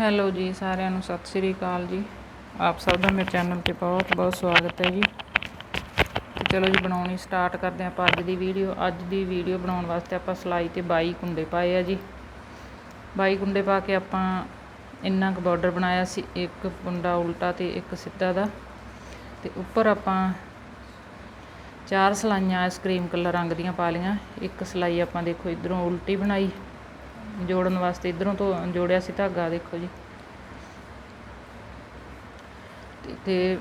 Hello ਜੀ, ਸਾਰਿਆਂ ਨੂੰ ਸਤਿ ਸ੍ਰੀ ਅਕਾਲ ਜੀ। ਆਪ ਸਭ ਦਾ ਮੇਰੇ ਚੈਨਲ ਤੇ ਬਹੁਤ ਬਹੁਤ ਸਵਾਗਤ ਹੈ ਜੀ। ਤੇ ਚਲੋ ਜੀ, ਬਣਾਉਣੀ ਸਟਾਰਟ ਕਰਦੇ ਹਾਂ ਆਪਾਂ ਅੱਜ ਦੀ ਵੀਡੀਓ। ਅੱਜ ਦੀ ਵੀਡੀਓ ਬਣਾਉਣ ਵਾਸਤੇ ਆਪਾਂ ਸਲਾਈ ਤੇ 22 ਕੁੰਡੇ ਪਾਏ ਆ ਜੀ। 22 ਕੁੰਡੇ ਪਾ ਕੇ ਆਪਾਂ ਇੰਨਾ ਕੁ ਬਾਰਡਰ ਬਣਾਇਆ ਸੀ, ਇੱਕ ਕੁੰਡਾ ਉਲਟਾ ਤੇ ਇੱਕ ਸਿੱਧਾ ਦਾ। ਤੇ ਉੱਪਰ ਆਪਾਂ ਚਾਰ ਸਲਾਈਆਂ ਆਈਸਕ੍ਰੀਮ ਕਲਰ ਰੰਗ ਦੀਆਂ ਪਾ ਲਈਆਂ। ਇੱਕ ਸਲਾਈ ਆਪਾਂ ਦੇਖੋ ਇਧਰੋਂ ਉਲਟੀ ਬਣਾਈ। ਜੋੜਨ ਵਾਸਤੇ ਇਧਰੋਂ ਤੋਂ ਜੋੜਿਆ ਸੀ ਧਾਗਾ, ਦੇਖੋ ਜੀ। ਤੇ-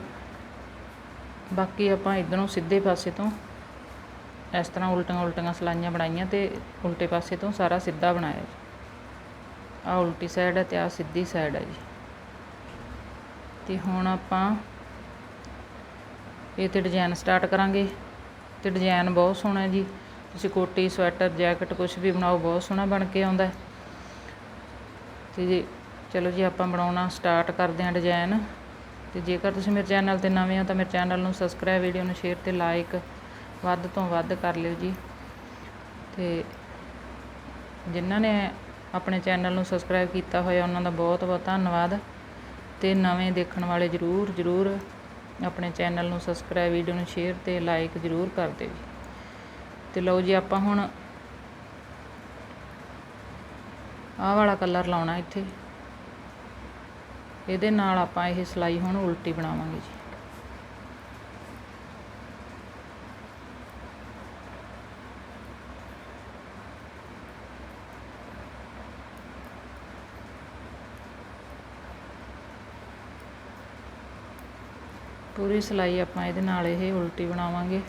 ਬਾਕੀ ਆਪਾਂ ਇਧਰੋਂ ਸਿੱਧੇ ਪਾਸੇ ਤੋਂ ਇਸ ਤਰ੍ਹਾਂ ਉਲਟੀਆਂ ਉਲਟੀਆਂ ਸਲਾਈਆਂ ਬਣਾਈਆਂ ਤੇ ਉਲਟੇ ਪਾਸੇ ਤੋਂ ਸਾਰਾ ਸਿੱਧਾ ਬਣਾਇਆ ਜੀ। ਆ ਉਲਟੀ ਸਾਈਡ ਹੈ ਤੇ ਆ ਸਿੱਧੀ ਸਾਈਡ ਹੈ ਜੀ। ਤੇ ਹੁਣ ਆਪਾਂ ਇਹ ਤੇ ਡਿਜ਼ਾਈਨ ਸਟਾਰਟ ਕਰਾਂਗੇ ਤੇ ਡਿਜ਼ਾਈਨ ਬਹੁਤ ਸੋਹਣਾ ਜੀ। ਤੁਸੀਂ ਕੋਟੀ, ਸਵੈਟਰ, ਜੈਕਟ ਕੁਝ ਵੀ ਬਣਾਓ, ਬਹੁਤ ਸੋਹਣਾ ਬਣ ਕੇ ਆਉਂਦਾ ਹੈ। ਤੇ ਜੀ, ਚਲੋ ਜੀ, ਆਪਾਂ ਬਣਾਉਣਾ ਸਟਾਰਟ ਕਰਦੇ ਹਾਂ ਡਿਜ਼ਾਈਨ ਤੇ ਜੇਕਰ ਤੁਸੀਂ ਮੇਰੇ ਚੈਨਲ ਤੇ ਨਵੇਂ ਹੋ ਤਾਂ ਮੇਰੇ ਚੈਨਲ ਨੂੰ ਸਬਸਕ੍ਰਾਈਬ, ਵੀਡੀਓ ਨੂੰ ਸ਼ੇਅਰ ਤੇ ਲਾਈਕ ਵੱਧ ਤੋਂ ਵੱਧ ਕਰ ਲਿਓ ਜੀ। ਤੇ ਜਿਨ੍ਹਾਂ ਨੇ ਆਪਣੇ ਚੈਨਲ ਨੂੰ ਸਬਸਕ੍ਰਾਈਬ ਕੀਤਾ ਹੋਇਆ, ਉਹਨਾਂ ਦਾ ਬਹੁਤ ਬਹੁਤ ਧੰਨਵਾਦ। ਤੇ ਨਵੇਂ ਦੇਖਣ ਵਾਲੇ ਜਰੂਰ ਜਰੂਰ ਆਪਣੇ ਚੈਨਲ ਨੂੰ ਸਬਸਕ੍ਰਾਈਬ, ਵੀਡੀਓ ਨੂੰ ਸ਼ੇਅਰ ਤੇ ਲਾਈਕ ਜਰੂਰ ਕਰ ਦਿਓ ਜੀ। ਤੇ ਲਓ ਜੀ ਆਪਾਂ ਹੁਣ ਆਹ ਵਾਲਾ ਕਲਰ ਲਾਉਣਾ ਇੱਥੇ। ਇਹਦੇ ਨਾਲ ਆਪਾਂ ਇਹ ਸਲਾਈ ਹੁਣ ਉਲਟੀ ਬਣਾਵਾਂਗੇ ਜੀ। ਪੂਰੀ ਸਲਾਈ ਆਪਾਂ ਇਹਦੇ ਨਾਲ ਇਹ ਉਲਟੀ ਬਣਾਵਾਂਗੇ।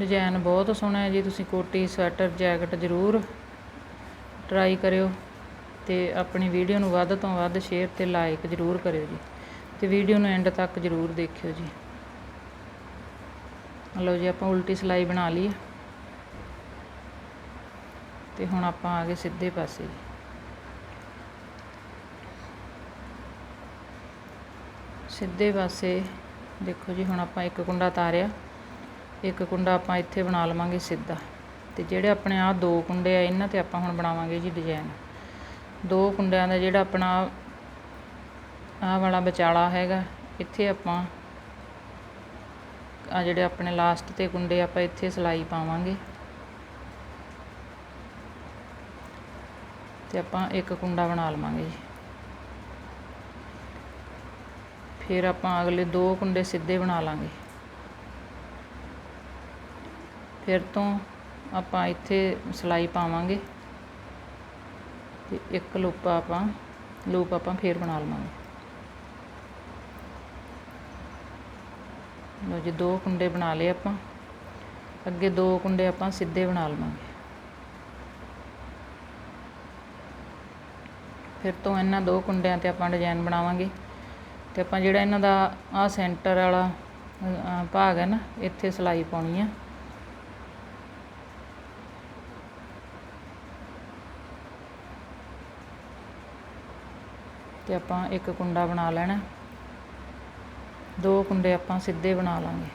ਡਿਜ਼ਾਈਨ ਬਹੁਤ ਸੋਹਣਾ ਹੈ ਜੀ, ਤੁਸੀਂ ਕੋਟੀ, ਸਵੈਟਰ, ਜੈਕਟ ਜ਼ਰੂਰ ਟਰਾਈ ਕਰਿਓ ਤੇ ਆਪਣੀ ਵੀਡੀਓ ਨੂੰ ਵੱਧ ਤੋਂ ਵੱਧ ਸ਼ੇਅਰ ਤੇ ਲਾਈਕ ਜ਼ਰੂਰ ਕਰਿਓ ਜੀ ਤੇ ਵੀਡੀਓ ਨੂੰ ਐਂਡ ਤੱਕ ਜ਼ਰੂਰ ਦੇਖਿਓ ਜੀ। ਲਓ ਜੀ, ਆਪਾਂ ਉਲਟੀ ਸਲਾਈ ਬਣਾ ਲਈ ਹੈ। ਤੇ ਹੁਣ ਆਪਾਂ ਆ ਗਏ ਸਿੱਧੇ ਪਾਸੇ ਜੀ। ਸਿੱਧੇ ਪਾਸੇ ਦੇਖੋ ਜੀ, ਹੁਣ ਆਪਾਂ ਇੱਕ ਕੁੰਡਾ ਤਾਰਿਆ। ਇੱਕ ਕੁੰਡਾ ਆਪਾਂ ਇੱਥੇ ਬਣਾ ਲਵਾਂਗੇ ਸਿੱਧਾ। ਤੇ ਜਿਹੜੇ ਆਪਣੇ ਆ ਦੋ ਕੁੰਡੇ ਆ, ਇਹਨਾਂ ਤੇ ਆਪਾਂ ਹੁਣ ਬਣਾਵਾਂਗੇ ਜੀ ਡਿਜ਼ਾਈਨ ਦੋ ਕੁੰਡਿਆਂ ਦਾ ਜਿਹੜਾ ਆਪਣਾ ਆਹ ਵਾਲਾ ਵਿਚਾਲਾ ਹੈਗਾ, ਇੱਥੇ ਆਪਾਂ ਆ ਜਿਹੜੇ ਆਪਣੇ ਲਾਸਟ ਤੇ ਕੁੰਡੇ ਆਪਾਂ ਇੱਥੇ ਸਲਾਈ ਪਾਵਾਂਗੇ। ਤੇ ਆਪਾਂ ਇੱਕ ਕੁੰਡਾ ਬਣਾ ਲਵਾਂਗੇ ਜੀ। ਫਿਰ ਆਪਾਂ ਅਗਲੇ ਦੋ ਕੁੰਡੇ ਸਿੱਧੇ ਬਣਾ ਲਾਂਗੇ। ਫਿਰ ਤੋਂ ਆਪਾਂ ਇੱਥੇ ਸਲਾਈ ਪਾਵਾਂਗੇ ਤੇ ਇੱਕ ਲੂਪ ਆਪਾਂ ਲੂਪ ਆਪਾਂ ਫੇਰ ਬਣਾ ਲਵਾਂਗੇ। ਲੋ ਜੀ, ਦੋ ਕੁੰਡੇ ਬਣਾ ਲਏ ਆਪਾਂ। ਅੱਗੇ ਦੋ ਕੁੰਡੇ ਆਪਾਂ ਸਿੱਧੇ ਬਣਾ ਲਵਾਂਗੇ। ਫਿਰ ਤੋਂ ਇਹਨਾਂ ਦੋ ਕੁੰਡਿਆਂ ਤੇ ਆਪਾਂ ਡਿਜ਼ਾਈਨ ਬਣਾਵਾਂਗੇ। ਤੇ ਆਪਾਂ ਜਿਹੜਾ ਇਹਨਾਂ ਦਾ ਆ ਸੈਂਟਰ ਵਾਲਾ ਭਾਗ ਹੈ ਨਾ, ਇੱਥੇ ਸਲਾਈ ਪਾਉਣੀ ਆ। ਤੇ ਆਪਾਂ ਇੱਕ ਕੁੰਡਾ ਬਣਾ ਲੈਣਾ। ਦੋ ਕੁੰਡੇ ਆਪਾਂ ਸਿੱਧੇ ਬਣਾ ਲਾਂਗੇ।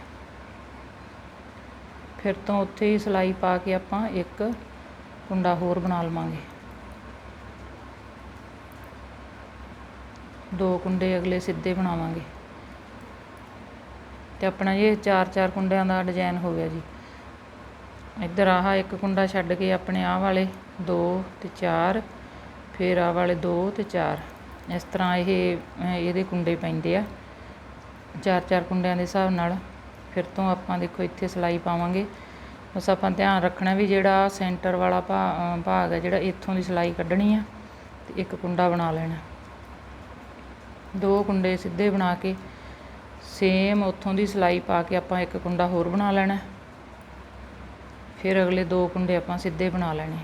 ਫਿਰ ਤੋਂ ਉੱਥੇ ਹੀ ਸਲਾਈ ਪਾ ਕੇ ਆਪਾਂ ਇੱਕ ਕੁੰਡਾ ਹੋਰ ਬਣਾ ਲਵਾਂਗੇ। ਦੋ ਕੁੰਡੇ ਅਗਲੇ ਸਿੱਧੇ ਬਣਾਵਾਂਗੇ। ਤੇ ਆਪਣਾ ਇਹ ਚਾਰ ਚਾਰ ਕੁੰਡਿਆਂ ਦਾ ਡਿਜ਼ਾਈਨ ਹੋ ਗਿਆ ਜੀ। ਇੱਧਰ ਆਹ ਇੱਕ ਕੁੰਡਾ ਛੱਡ ਕੇ ਆਪਣੇ ਆਹ ਵਾਲੇ ਦੋ ਤੇ ਚਾਰ, ਫਿਰ ਆਹ ਵਾਲੇ ਦੋ ਤੇ ਚਾਰ। ਇਸ ਤਰ੍ਹਾਂ ਇਹ ਇਹਦੇ ਕੁੰਡੇ ਪੈਂਦੇ ਆ, ਚਾਰ ਚਾਰ ਕੁੰਡਿਆਂ ਦੇ ਹਿਸਾਬ ਨਾਲ। ਫਿਰ ਤੋਂ ਆਪਾਂ ਦੇਖੋ ਇੱਥੇ ਸਲਾਈ ਪਾਵਾਂਗੇ। ਬਸ ਆਪਾਂ ਧਿਆਨ ਰੱਖਣਾ ਵੀ ਜਿਹੜਾ ਸੈਂਟਰ ਵਾਲਾ ਭਾ- ਭਾਗ ਹੈ ਜਿਹੜਾ ਇੱਥੋਂ ਦੀ ਸਲਾਈ ਕੱਢਣੀ ਆ, ਤੇ ਇੱਕ ਕੁੰਡਾ ਬਣਾ ਲੈਣਾ। ਦੋ ਕੁੰਡੇ ਸਿੱਧੇ ਬਣਾ ਕੇ, ਸੇਮ ਉੱਥੋਂ ਦੀ ਸਲਾਈ ਪਾ ਕੇ ਆਪਾਂ ਇੱਕ ਕੁੰਡਾ ਹੋਰ ਬਣਾ ਲੈਣਾ। ਫਿਰ ਅਗਲੇ ਦੋ ਕੁੰਡੇ ਆਪਾਂ ਸਿੱਧੇ ਬਣਾ ਲੈਣੇ।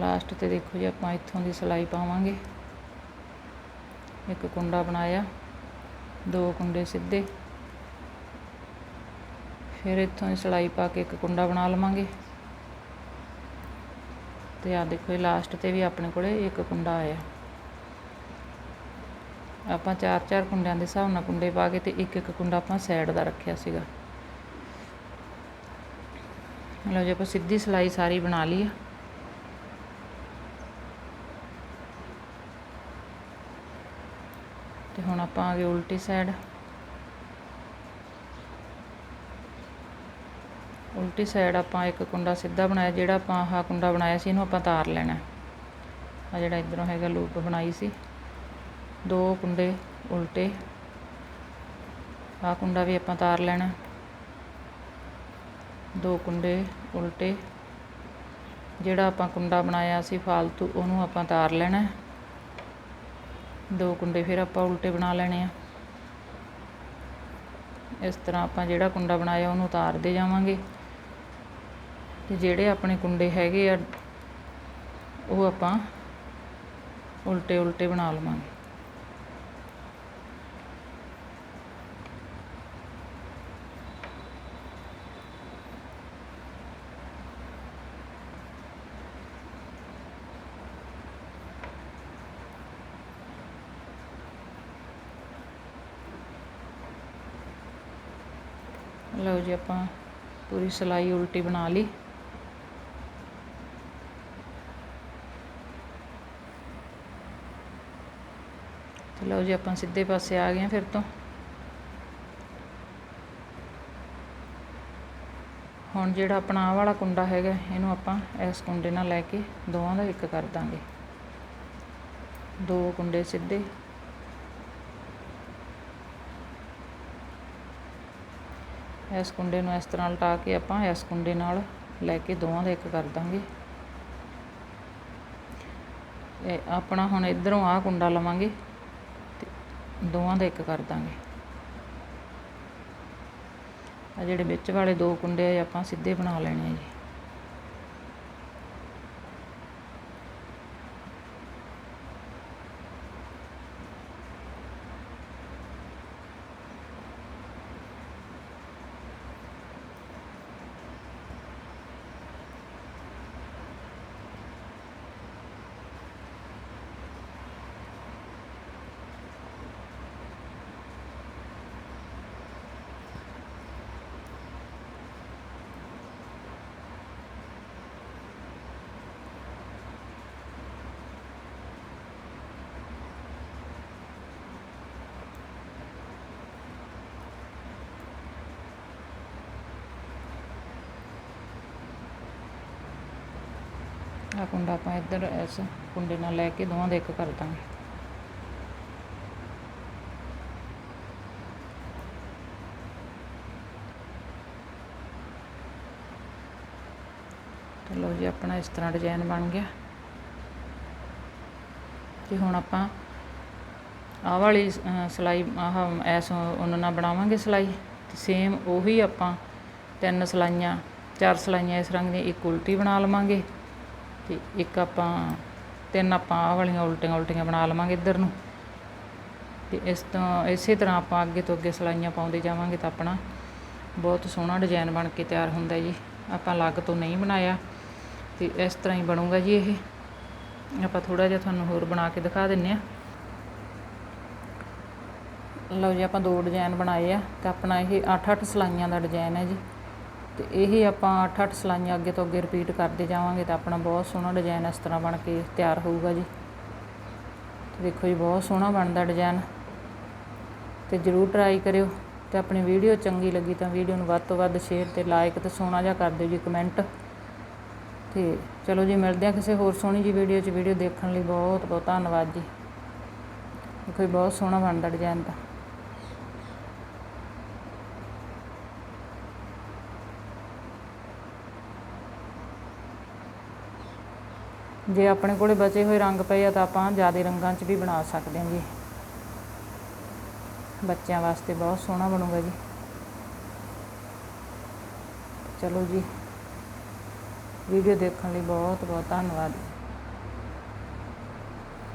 ਲਾਸਟ ਤੇ ਦੇਖੋ ਜੀ ਆਪਾਂ ਇੱਥੋਂ ਦੀ ਸਿਲਾਈ ਪਾਵਾਂਗੇ। ਇੱਕ ਕੁੰਡਾ ਬਣਾਇਆ, ਦੋ ਕੁੰਡੇ ਸਿੱਧੇ। ਫਿਰ ਇੱਥੋਂ ਦੀ ਸਿਲਾਈ ਪਾ ਕੇ ਇੱਕ ਕੁੰਡਾ ਬਣਾ ਲਵਾਂਗੇ। ਤੇ ਆ ਦੇਖੋ ਇਹ ਲਾਸਟ ਤੇ ਵੀ ਆਪਣੇ ਕੋਲੇ ਇੱਕ ਕੁੰਡਾ ਆਇਆ। ਆਪਾਂ ਚਾਰ ਚਾਰ ਕੁੰਡਿਆਂ ਦੇ ਹਿਸਾਬ ਨਾਲ ਕੁੰਡੇ ਪਾ ਕੇ ਤੇ ਇੱਕ ਇੱਕ ਕੁੰਡਾ ਆਪਾਂ ਸਾਈਡ ਦਾ ਰੱਖਿਆ ਸੀਗਾ। ਲਓ ਜੀ ਆਪਾਂ ਸਿੱਧੀ ਸਿਲਾਈ ਸਾਰੀ ਬਣਾ ਲਈ ਆ। ਹੁਣ ਆਪਾਂ ਆ ਗਏ ਉਲਟੀ ਸਾਈਡ ਉਲਟੀ ਸਾਈਡ ਆਪਾਂ ਇੱਕ ਕੁੰਡਾ ਸਿੱਧਾ ਬਣਾਇਆ, ਜਿਹੜਾ ਆਪਾਂ ਆਹ ਕੁੰਡਾ ਬਣਾਇਆ ਸੀ, ਇਹਨੂੰ ਆਪਾਂ ਤਾਰ ਲੈਣਾ ਆ ਜਿਹੜਾ ਇਧਰੋਂ ਹੈਗਾ ਲੂਪ ਬਣਾਈ ਸੀ। ਦੋ ਕੁੰਡੇ ਉਲਟੇ। ਆਹ ਕੁੰਡਾ ਵੀ ਆਪਾਂ ਤਾਰ ਲੈਣਾ ਦੋ ਕੁੰਡੇ ਉਲਟੇ। ਜਿਹੜਾ ਆਪਾਂ ਕੁੰਡਾ ਬਣਾਇਆ ਸੀ ਫਾਲਤੂ, ਉਹਨੂੰ ਆਪਾਂ ਤਾਰ ਲੈਣਾ ਦੋ ਕੁੰਡੇ ਫਿਰ ਆਪਾਂ ਉਲਟੇ ਬਣਾ ਲੈਣੇ ਆ। ਇਸ ਤਰ੍ਹਾਂ ਆਪਾਂ ਜਿਹੜਾ ਕੁੰਡਾ ਬਣਾਇਆ ਉਹਨੂੰ ਉਤਾਰਦੇ ਜਾਵਾਂਗੇ। ਤੇ ਜਿਹੜੇ ਆਪਣੇ ਕੁੰਡੇ ਹੈਗੇ ਆ, ਉਹ ਆਪਾਂ ਉਲਟੇ ਉਲਟੇ ਬਣਾ ਲਵਾਂਗੇ। ਲਓ ਜੀ ਆਪਾਂ ਪੂਰੀ ਸਿਲਾਈ ਉਲਟੀ ਬਣਾ ਲਈ। ਤੇ ਲਓ ਜੀ ਆਪਾਂ ਸਿੱਧੇ ਪਾਸੇ ਆ ਗਏ ਹਾਂ ਫਿਰ ਤੋਂ। ਹੁਣ ਜਿਹੜਾ ਆਪਣਾ ਆਹ ਵਾਲਾ ਕੁੰਡਾ ਹੈਗਾ, ਇਹਨੂੰ ਆਪਾਂ ਇਸ ਕੁੰਡੇ ਨਾਲ ਲੈ ਕੇ ਦੋਵਾਂ ਦਾ ਇੱਕ ਕਰ ਦਾਂਗੇ। ਦੋ ਕੁੰਡੇ ਸਿੱਧੇ। ਇਸ ਕੁੰਡੇ ਨੂੰ ਇਸ ਤਰ੍ਹਾਂ ਲਟਾ ਕੇ ਆਪਾਂ ਇਸ ਕੁੰਡੇ ਨਾਲ ਲੈ ਕੇ ਦੋਵਾਂ ਦਾ ਇੱਕ ਕਰ ਦਾਂਗੇ। ਇਹ ਆਪਣਾ ਹੁਣ ਇਧਰੋਂ ਆਹ ਕੁੰਡਾ ਲਵਾਂਗੇ ਤੇ ਦੋਵਾਂ ਦਾ ਇੱਕ ਕਰ ਦਾਂਗੇ। ਆ ਜਿਹੜੇ ਵਿੱਚ ਵਾਲੇ ਦੋ ਕੁੰਡੇ ਆ ਆਪਾਂ ਸਿੱਧੇ ਬਣਾ ਲੈਣੇ ਆ ਜੀ। ਆ ਕੁੰਡਾ ਆਪਾਂ ਇੱਧਰ ਇਸ ਕੁੰਡੇ ਨਾਲ ਲੈ ਕੇ ਦੋਵਾਂ ਦੇ ਇੱਕ ਕਰ ਦਾਂਗੇ। ਤੇ ਲਓ ਜੀ ਆਪਣਾ ਇਸ ਤਰ੍ਹਾਂ ਡਿਜ਼ਾਈਨ ਬਣ ਗਿਆ। ਤੇ ਹੁਣ ਆਪਾਂ ਆਹ ਵਾਲੀ ਅਹ, ਸਿਲਾਈ ਆਹ ਐਸ ਉਹਨਾਂ ਨਾਲ ਬਣਾਵਾਂਗੇ ਸਿਲਾਈ। ਤੇ ਸੇਮ ਉਹੀ ਆਪਾਂ ਤਿੰਨ ਸਿਲਾਈਆਂ ਚਾਰ ਸਿਲਾਈਆਂ ਇਸ ਰੰਗ ਦੀਆਂ ਇੱਕ ਉਲਟੀ ਬਣਾ ਲਵਾਂਗੇ। ਤੇ ਇੱਕ ਆਪਾਂ, ਤਿੰਨ ਆਪਾਂ ਆਹ ਵਾਲੀਆਂ ਉਲਟੀਆਂ ਉਲਟੀਆਂ ਬਣਾ ਲਵਾਂਗੇ ਇੱਧਰ ਨੂੰ। ਤੇ ਇਸ ਤੋਂ, ਇਸੇ ਤਰ੍ਹਾਂ ਆਪਾਂ ਅੱਗੇ ਤੋਂ ਅੱਗੇ ਸਿਲਾਈਆਂ ਪਾਉਂਦੇ ਜਾਵਾਂਗੇ ਤਾਂ ਆਪਣਾ ਬਹੁਤ ਸੋਹਣਾ ਡਿਜ਼ਾਈਨ ਬਣ ਕੇ ਤਿਆਰ ਹੁੰਦਾ ਜੀ। ਆਪਾਂ ਲੱਗ ਤੋਂ ਨਹੀਂ ਬਣਾਇਆ, ਤੇ ਇਸ ਤਰ੍ਹਾਂ ਹੀ ਬਣੂਗਾ ਜੀ ਇਹ। ਆਪਾਂ ਥੋੜਾ ਜਿਹਾ ਤੁਹਾਨੂੰ ਹੋਰ ਬਣਾ ਕੇ ਦਿਖਾ ਦਿੰਨੇ ਆ। ਲਓ ਜੀ, ਆਪਾਂ ਦੋ ਡਿਜ਼ਾਈਨ ਬਣਾਏ ਆ, ਤੇ ਆਪਣਾ ਇਹ 8-8 ਸਲਾਈਆਂ ਦਾ ਡਿਜ਼ਾਈਨ ਹੈ ਜੀ। ਤੇ ਇਹ ਆਪਾਂ 8-8 ਸਲਾਈਆਂ ਅੱਗੇ ਤੋਂ ਅੱਗੇ ਰਿਪੀਟ ਕਰਦੇ ਜਾਵਾਂਗੇ ਤਾਂ ਆਪਣਾ ਬਹੁਤ ਸੋਹਣਾ ਡਿਜ਼ਾਈਨ ਇਸ ਤਰ੍ਹਾਂ ਬਣ ਕੇ ਤਿਆਰ ਹੋਊਗਾ ਜੀ। ਤੇ ਦੇਖੋ ਜੀ, ਬਹੁਤ ਸੋਹਣਾ ਬਣਦਾ ਡਿਜ਼ਾਈਨ ਤੇ ਜਰੂਰ ਟਰਾਈ ਕਰਿਓ ਤੇ ਆਪਣੀ ਵੀਡੀਓ ਚੰਗੀ ਲੱਗੀ ਤਾਂ ਵੀਡੀਓ ਨੂੰ ਵੱਧ ਤੋਂ ਵੱਧ ਸ਼ੇਅਰ ਤੇ ਲਾਈਕ ਤੇ ਸੋਹਣਾ ਜਿਹਾ ਕਰ ਦਿਓ ਜੀ ਕਮੈਂਟ ਤੇ ਚਲੋ ਜੀ, ਮਿਲਦੇ ਆ ਕਿਸੇ ਹੋਰ ਸੋਹਣੀ ਜੀ ਵੀਡੀਓ 'ਚ। ਵੀਡੀਓ ਦੇਖਣ ਲਈ ਬਹੁਤ ਬਹੁਤ ਧੰਨਵਾਦ ਜੀ। ਦੇਖੋ ਜੀ, ਬਹੁਤ ਸੋਹਣਾ ਬਣਦਾ ਡਿਜ਼ਾਈਨ ਤਾਂ। ਜੇ ਆਪਣੇ ਕੋਲੇ ਬਚੇ ਹੋਏ ਰੰਗ ਪਏ ਆ ਤਾਂ ਆਪਾਂ ਜ਼ਿਆਦਾ ਰੰਗਾਂ 'ਚ ਵੀ ਬਣਾ ਸਕਦੇ ਹਾਂ ਜੀ। ਬੱਚਿਆਂ ਵਾਸਤੇ ਬਹੁਤ ਸੋਹਣਾ ਬਣੂਗਾ ਜੀ। ਚਲੋ ਜੀ, ਵੀਡੀਓ ਦੇਖਣ ਲਈ ਬਹੁਤ ਬਹੁਤ ਧੰਨਵਾਦ।